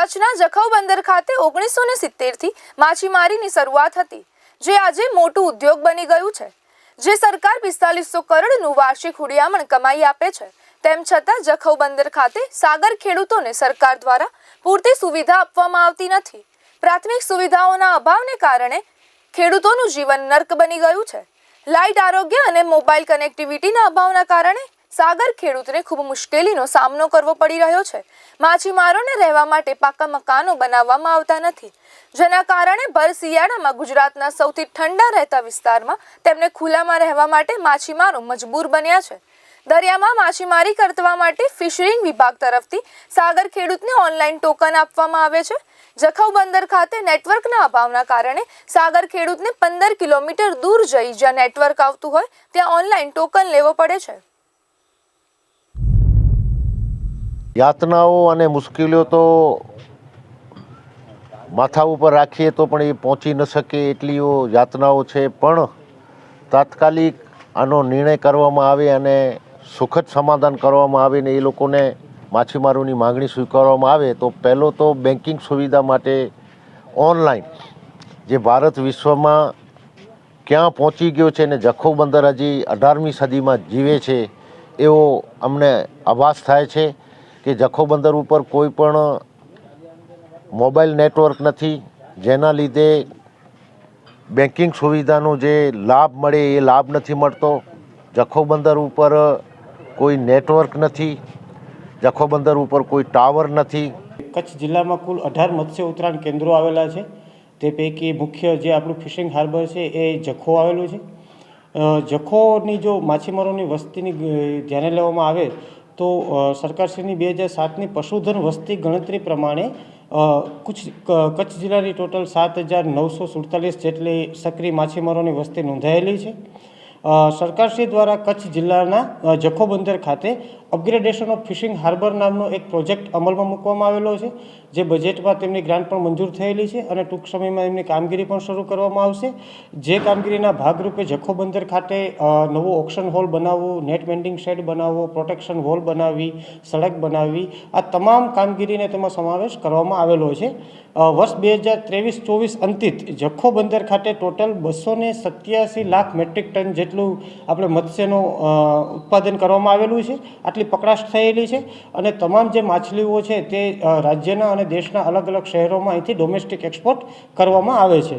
કચ્છના જખૌ બંદર ખાતે ઓગણીસો ને સિત્તેરથી માછીમારીની શરૂઆત હતી, જે આજે મોટું ઉદ્યોગ બની ગયું છે. જે સરકાર પિસ્તાલીસો કરોડનું વાર્ષિક હુડિયામણ કમાઈ આપે છે, તેમ છતાં જખૌ બંદર ખાતે સાગર ખેડૂતોને સરકાર દ્વારા પૂરતી સુવિધા આપવામાં આવતી નથી. પ્રાથમિક સુવિધાઓના અભાવને કારણે ખેડૂતોનું જીવન નર્ક બની ગયું છે. લાઇટ આરોગ્ય અને મોબાઈલ કનેક્ટિવિટીના અભાવના કારણે સાગર ખેડૂતને ખૂબ મુશ્કેલીનો સામનો કરવો પડી રહ્યો છે. માછીમારોને રહેવા માટે પાકા મકાનો બનાવવામાં આવતા નથી. જેના કારણે ભર શિયાળામાં ગુજરાતના સૌથી ઠંડા રહેતા વિસ્તારમાં તેમને ખુલ્લામાં રહેવા માટે માછીમારો મજબૂર બન્યા છે. દરિયામાં માછીમારી કરવા માટે ફિશરિંગ વિભાગ તરફથી સાગર ખેડૂતને ઓનલાઈન ટોકન આપવામાં આવે છે. જખૌ બંદર ખાતે નેટવર્કના અભાવના કારણે સાગર ખેડૂતને પંદર કિલોમીટર દૂર જઈ જ્યાં નેટવર્ક આવતું હોય, ત્યાં ઓનલાઈન ટોકન લેવો પડે છે. યાતનાઓ અને મુશ્કેલીઓ તો માથા ઉપર રાખીએ તો પણ એ પહોંચી ન શકે એટલીઓ યાતનાઓ છે. પણ તાત્કાલિક આનો નિર્ણય કરવામાં આવે અને સુખદ સમાધાન કરવામાં આવે ને એ લોકોને માછીમારોની માગણી સ્વીકારવામાં આવે, તો પહેલો તો બેન્કિંગ સુવિધા માટે ઓનલાઈન જે ભારત વિશ્વમાં ક્યાં પહોંચી ગયો છે ને જખો બંદર હજી અઢારમી સદીમાં જીવે છે એવો અમને આભાસ થાય છે. કે જખો બંદર ઉપર કોઈ પણ મોબાઈલ નેટવર્ક નથી, જેના લીધે બેન્કિંગ સુવિધાનો જે લાભ મળે એ લાભ નથી મળતો, જખો બંદર ઉપર કોઈ નેટવર્ક નથી, જખો બંદર ઉપર કોઈ ટાવર નથી. કચ્છ જિલ્લામાં કુલ અઢાર મત્સ્ય ઉત્તરાયણ કેન્દ્રો આવેલા છે. તે પૈકી મુખ્ય જે આપણું ફિશિંગ હાર્બર છે એ જખો આવેલું છે. જખોની જો માછીમારોની વસ્તીની ધ્યાને લેવામાં આવે તો સરકારશ્રીની બે હજાર સાતની પશુધન વસ્તી ગણતરી પ્રમાણે કુછ કચ્છ જિલ્લાની ટોટલ સાત હજાર નવસો સુડતાલીસ જેટલી સક્રિય માછીમારોની વસ્તી નોંધાયેલી છે. સરકારશ્રી દ્વારા કચ્છ જિલ્લાના જખો બંદર ખાતે અપગ્રેડેશન ઓફ ફિશિંગ હાર્બર નામનો એક પ્રોજેક્ટ અમલમાં મૂકવામાં આવેલો છે, જે બજેટમાં તેમની ગ્રાન્ટ પણ મંજૂર થયેલી છે અને ટૂંક સમયમાં એમની કામગીરી પણ શરૂ કરવામાં આવશે. જે કામગીરીના ભાગરૂપે જખો બંદર ખાતે નવું ઓક્શન હોલ બનાવવું, નેટ બેન્ડિંગ શેડ બનાવવો, પ્રોટેક્શન વોલ બનાવવી, સડક બનાવવી, આ તમામ કામગીરીને તેમાં સમાવેશ કરવામાં આવેલો છે. વર્ષ બે હજાર ત્રેવીસ ચોવીસ અંતિત જખો બંદર ખાતે ટોટલ બસો ને સત્યાસી લાખ મેટ્રિક ટન જેટલું આપણે મત્સ્યનું ઉત્પાદન કરવામાં આવેલું છે. આટલી પકડાશ થયેલી છે અને તમામ જે માછલીઓ છે તે રાજ્યના અને દેશના અલગ અલગ શહેરોમાં અહીંથી ડોમેસ્ટિક એક્સપોર્ટ કરવામાં આવે છે.